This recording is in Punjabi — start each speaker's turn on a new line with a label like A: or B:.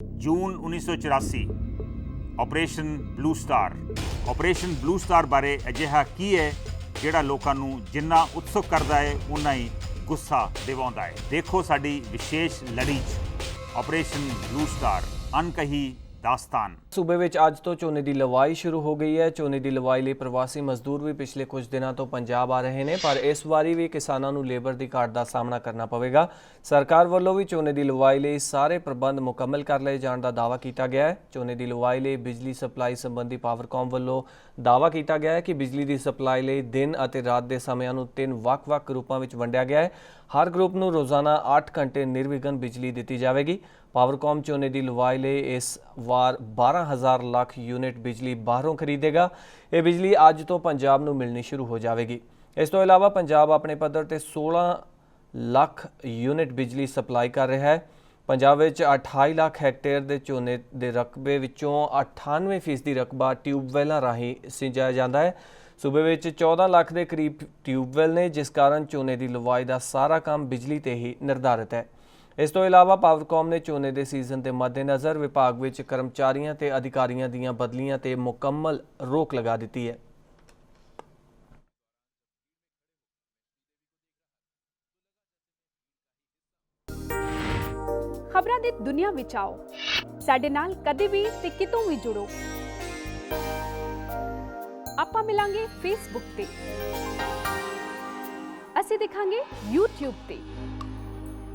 A: June 1984 operation blue star operation blue star ਬਾਰੇ ਅਜਿਹਾ ਕੀ ਹੈ, ਜਿਹੜਾ ਲੋਕਾਂ ਨੂੰ ਜਿੰਨਾ ਉਤਸੁਕ ਕਰਦਾ ਹੈ ਉਨਾ ਹੀ ਗੁੱਸਾ ਦਿਵਾਉਂਦਾ ਹੈ। ਦੇਖੋ ਸਾਡੀ ਵਿਸ਼ੇਸ਼ ਲੜੀ 'ਚ ਆਪਰੇਸ਼ਨ ਬਲੂ ਸਟਾਰ ਅਨਕਹੀ ਦਾਸਤਾਨ।
B: ਸੂਬੇ ਵਿੱਚ ਅੱਜ ਤੋਂ ਝੋਨੇ ਦੀ ਲਵਾਈ ਸ਼ੁਰੂ ਹੋ ਗਈ ਹੈ। ਝੋਨੇ ਦੀ ਲਵਾਈ ਲਈ ਪ੍ਰਵਾਸੀ ਮਜ਼ਦੂਰ ਵੀ ਪਿਛਲੇ ਕੁਝ ਦਿਨਾਂ ਤੋਂ ਪੰਜਾਬ ਆ ਰਹੇ ਨੇ, ਪਰ ਇਸ ਵਾਰੀ ਵੀ ਕਿਸਾਨਾਂ ਨੂੰ ਲੇਬਰ ਦੀ ਘਾਟ ਦਾ ਸਾਹਮਣਾ ਕਰਨਾ ਪਵੇਗਾ। ਸਰਕਾਰ ਵੱਲੋਂ ਵੀ ਝੋਨੇ ਦੀ ਲਵਾਈ ਲਈ ਸਾਰੇ ਪ੍ਰਬੰਧ ਮੁਕੰਮਲ ਕਰ ਲਏ ਜਾਣ ਦਾ ਦਾਅਵਾ ਕੀਤਾ ਗਿਆ ਹੈ। ਝੋਨੇ ਦੀ ਲਵਾਈ ਲਈ ਬਿਜਲੀ ਸਪਲਾਈ ਸੰਬੰਧੀ ਪਾਵਰਕਾਮ ਵੱਲੋਂ ਦਾਅਵਾ ਕੀਤਾ ਗਿਆ ਹੈ ਕਿ ਬਿਜਲੀ ਦੀ ਸਪਲਾਈ ਲਈ ਦਿਨ ਅਤੇ ਰਾਤ ਦੇ ਸਮਿਆਂ ਨੂੰ ਤਿੰਨ ਵੱਖ-ਵੱਖ ਗਰੁੱਪਾਂ ਵਿੱਚ ਵੰਡਿਆ ਗਿਆ ਹੈ। ਹਰ ਗਰੁੱਪ ਨੂੰ ਰੋਜ਼ਾਨਾ 8 ਘੰਟੇ ਨਿਰਵਿਘਨ ਬਿਜਲੀ ਦਿੱਤੀ ਜਾਵੇਗੀ। ਪਾਵਰਕਾਮ ਝੋਨੇ ਦੀ ਲਵਾਈ ਲਈ ਇਸ ਵਾਰ 12000 ਲੱਖ ਯੂਨਿਟ ਬਿਜਲੀ ਬਾਹਰੋਂ ਖਰੀਦੇਗਾ। ਇਹ ਬਿਜਲੀ ਅੱਜ ਤੋਂ ਪੰਜਾਬ ਨੂੰ ਮਿਲਣੀ ਸ਼ੁਰੂ ਹੋ ਜਾਵੇਗੀ। ਇਸ ਤੋਂ ਇਲਾਵਾ ਪੰਜਾਬ ਆਪਣੇ ਪੱਧਰ ਤੇ 16 ਲੱਖ ਯੂਨਿਟ ਬਿਜਲੀ ਸਪਲਾਈ ਕਰ ਰਿਹਾ ਹੈ। ਪੰਜਾਬ ਵਿੱਚ 28 ਲੱਖ ਹੈਕਟੇਅਰ ਦੇ ਝੋਨੇ ਦੇ ਰਕਬੇ ਵਿੱਚੋਂ 98% ਦੀ ਰਕਬਾ ਟਿਊਬਵੈਲਾਂ ਰਾਹੀਂ ਸਿੰਜਾਇਆ ਜਾਂਦਾ ਹੈ। ਸੂਬੇ ਵਿੱਚ 14 ਲੱਖ ਦੇ ਕਰੀਬ ਟਿਊਬਵੈਲ ਨੇ, ਜਿਸ ਕਾਰਨ ਝੋਨੇ ਦੀ ਲਵਾਈ ਦਾ ਸਾਰਾ ਕੰਮ ਬਿਜਲੀ ਤੇ ਹੀ ਨਿਰਧਾਰਿਤ ਹੈ। ਇਸ ਤੋਂ ਇਲਾਵਾ ਪਾਵਰਕਾਮ ਨੇ ਝੋਨੇ ਦੇ ਸੀਜ਼ਨ ਦੇ ਮੱਦੇਨਜ਼ਰ ਵਿਭਾਗ ਵਿੱਚ ਕਰਮਚਾਰੀਆਂ ਤੇ ਅਧਿਕਾਰੀਆਂ ਦੀਆਂ ਬਦਲੀਆਂ ਤੇ ਮੁਕੰਮਲ ਰੋਕ ਲਗਾ ਦਿੱਤੀ ਹੈ।
C: ਖਬਰਾਂ ਦੀ ਦੁਨੀਆ ਵਿੱਚ ਆਓ। ਸਾਡੇ ਨਾਲ ਕਦੇ ਵੀ ਤੇ ਕਿਤੋਂ ਵੀ ਜੁੜੋ। ਆਪਾਂ ਮਿਲਾਂਗੇ ਫੇਸਬੁੱਕ ਤੇ। ਅਸੀਂ ਦਿਖਾਂਗੇ YouTube ਤੇ।